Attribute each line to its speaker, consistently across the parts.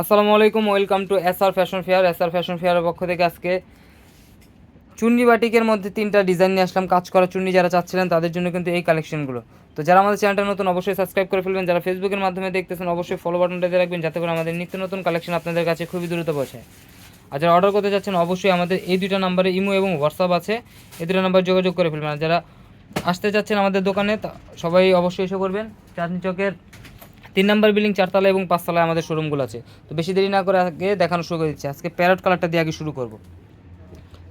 Speaker 1: আসসালামু আলাইকুম, welcome to S R fashion fair. S R fashion ফেয়ারের পক্ষ থেকে আজকে চুন্নি বাটিকের মধ্যে তিনটা ডিজাইন নিয়ে আসলাম। কাজ করা চুন্নি যারা চাচ্ছিলেন, তাদের জন্য কিন্তু এই কালেকশনগুলো। তো যারা আমাদের চ্যানেলটা নতুন, অবশ্যই সাবস্ক্রাইব করে ফেলবেন। যারা ফেসবুকের মাধ্যমে দেখতেছেন, অবশ্যই ফলো বাটনটা দিয়ে রাখবেন, যাতে করে আমাদের নিত্য নতুন কালেকশন আপনাদের কাছে খুবই দ্রুত পৌঁছায়। আর যারা অর্ডার করতে যাচ্ছেন অবশ্যই আমাদের এই দুইটা নাম্বারে ইমো এবং হোয়াটসঅ্যাপ আছে। এই দুটো নাম্বার যোগাযোগ করে ফেলবেন। আর যারা আসতে চাচ্ছেন আমাদের দোকানে সবাই অবশ্যই এসে করবেন। চাঁদনি চকের তিন নাম্বার বিল্ডিং চারতলা এবং পাঁচতলায় আমাদের শোরুমগুলো আছে। তো বেশি দেরি না করে আগে দেখানো শুরু করে দিচ্ছি। আজকে প্যারট কালারটা দিয়ে আগে শুরু করব।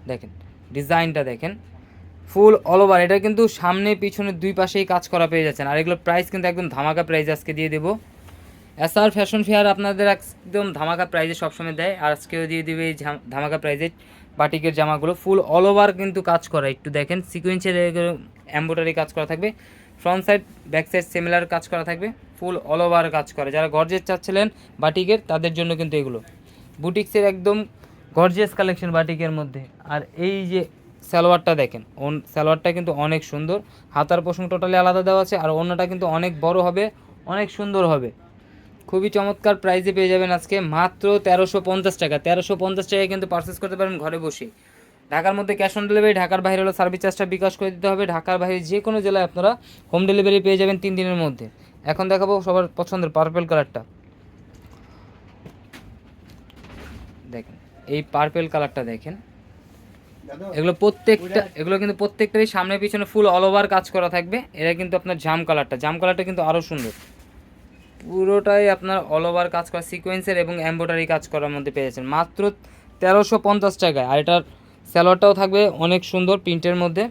Speaker 1: দেখেন ডিজাইনটা দেখেন। ফুল অল ওভার এটা কিন্তু সামনে পিছনে দুই পাশেই কাজ করা পেয়ে যাচ্ছেন। আর এগুলোর প্রাইস কিন্তু একদম ধামাকা প্রাইস আজকে দিয়ে দেবো। এস আর ফ্যাশন ফেয়ার আপনাদের একদম ধামাকা প্রাইজে সবসময় দেয়। আর আজকেও দিয়ে দেবে এই ধামাকা প্রাইজে বাটিকের জামাগুলো। ফুল অল ওভার কিন্তু কাজ করা। একটু দেখেন সিকোয়েন্সের এম্বোটারি কাজ করা থাকবে। Front side back side similar কাজ করা থাকবে। ফুল অল ওভার কাজ করে। যারা গর্জেস চাচ্ছিলেন বাটিকের, তাদের জন্য কিন্তু এগুলো। বুটিক্সের একদম গর্জিয়াস কালেকশন বাটিকের মধ্যে। আর এই যে সালোয়ারটা দেখেন, ওন সালোয়ারটা কিন্তু অনেক সুন্দর। হাতার পোষণ টোটালি আলাদা দেওয়া আছে, আর অন্যটা কিন্তু অনেক বড় হবে, অনেক সুন্দর হবে। খুবই চমৎকার প্রাইসে পেয়ে যাবেন আজকে মাত্র তেরোশো পঞ্চাশ টাকা। তেরোশো পঞ্চাশ টাকায় কিন্তু পারচেস করতে পারেন ঘরে বসে ঢাকার মধ্যে ক্যাশ অন ডেলিভারি ঢাকার বাইরে হলো সার্ভিস চার্জটা বিকাশ করে দিতে হবে। ঢাকার বাইরে যে কোনো জেলায় আপনারা হোম ডেলিভারি পেয়ে যাবেন তিন দিনের মধ্যে। এখন দেখাবো সবার পছন্দের পার্পেল কালারটা দেখেন, এই পার্পেল কালারটা দেখেন। এগুলো প্রত্যেকটা, এগুলো কিন্তু প্রত্যেকটারই সামনে পিছনে ফুল অল ওভার কাজ করা থাকবে। এটা কিন্তু আপনার জাম কালারটা জাম কালারটা কিন্তু আরও সুন্দর। পুরোটাই আপনার অল ওভার কাজ করা সিকোয়েন্সের এবং এম্ব্রয়ডারি কাজ করার মধ্যে পেয়ে যাচ্ছেন। মাত্র তেরোশো পঞ্চাশ টাকায়। আর এটার স্যালোয়ারটাও থাকবে অনেক সুন্দর প্রিন্টের মধ্যে।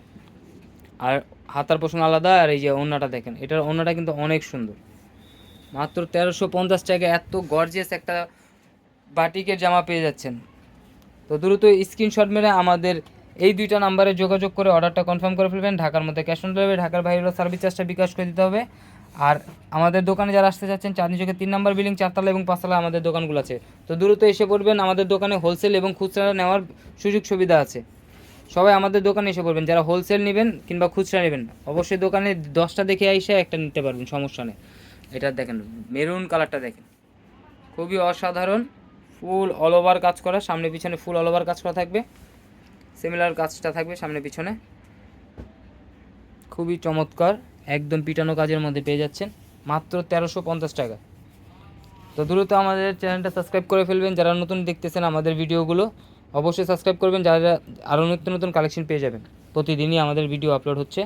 Speaker 1: আর হাতার পোষণ আলাদা, আর এই যে ওড়নাটা দেখেন, এটার ওড়নাটা কিন্তু অনেক সুন্দর। মাত্র তেরোশো পঞ্চাশ টাকায় এত গর্জিয়াস একটা বাটিকের জামা পেয়ে যাচ্ছেন। তো দ্রুত স্ক্রিনশট মেরে আমাদের এই দুইটা নাম্বারে যোগাযোগ করে অর্ডারটা কনফার্ম করে ফেলবেন। ঢাকার মধ্যে ক্যাশ অন ডেলিভারি ঢাকার বাইরে সার্ভিস চার্জটা বিকাশ করে দিতে হবে। আর আমাদের দোকানে যারা আসতে চাচ্ছেন, চাঁদনি চোখে তিন নম্বর বিল্ডিং, চারতলা এবং পাঁচতলা আমাদের দোকানগুলো আছে। তো দ্রুত এসে পড়বেন, আমাদের দোকানে হোলসেল এবং খুচরা নেওয়ার সুযোগ সুবিধা আছে। সবাই আমাদের দোকানে এসে পড়বেন, যারা হোলসেল নেবেন কিংবা খুচরা নেবেন অবশ্যই দোকানে দশটা দেখে এসে একটা নিতে পারবেন, সমস্যা নেই। এটা দেখেন মেরুন কালারটা দেখেন। খুবই অসাধারণ, ফুল অল ওভার কাজ করা, সামনে পিছনে ফুল অল ওভার কাজ করা থাকবে। সিমিলার কাজটা থাকবে সামনে পিছনে। খুবই চমৎকার। একদম পিটানো কাজের মধ্যে পেয়ে যাচ্ছেন। মাত্র তেরোশো পঞ্চাশ টাকা। তো দ্রুত আমাদের চ্যানেলটা সাবস্ক্রাইব করে ফেলবেন। যারা নতুন দেখতেছেন আমাদের ভিডিওগুলো, অবশ্যই সাবস্ক্রাইব করবেন। যারা আরও নিত্য নতুন কালেকশন পেয়ে যাবেন, প্রতিদিনই আমাদের ভিডিও আপলোড হচ্ছে।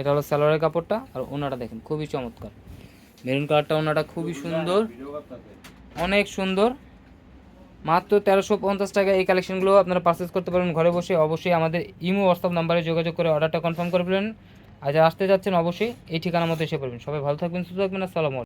Speaker 1: এটা হলো সালোয়ারের কাপড়টা আর ওনাটা দেখেন, খুবই চমৎকার। মেরুন কালারটা, ওনাটা খুবই সুন্দর। অনেক সুন্দর। মাত্র তেরোশো পঞ্চাশ টাকা এই কালেকশনগুলো আপনারা পারচেস করতে পারবেন ঘরে বসে। অবশ্যই আমাদের ইমো হোয়াটসঅ্যাপ নাম্বারে যোগাযোগ করে অর্ডারটা কনফার্ম করে ফেলেন। যারা আসতে যাচ্ছেন অবশ্যই, এই ঠিকানা মতো এসে পড়বেন। সবাই ভালো থাকবেন, সুস্থ থাকবেন, আসসালামু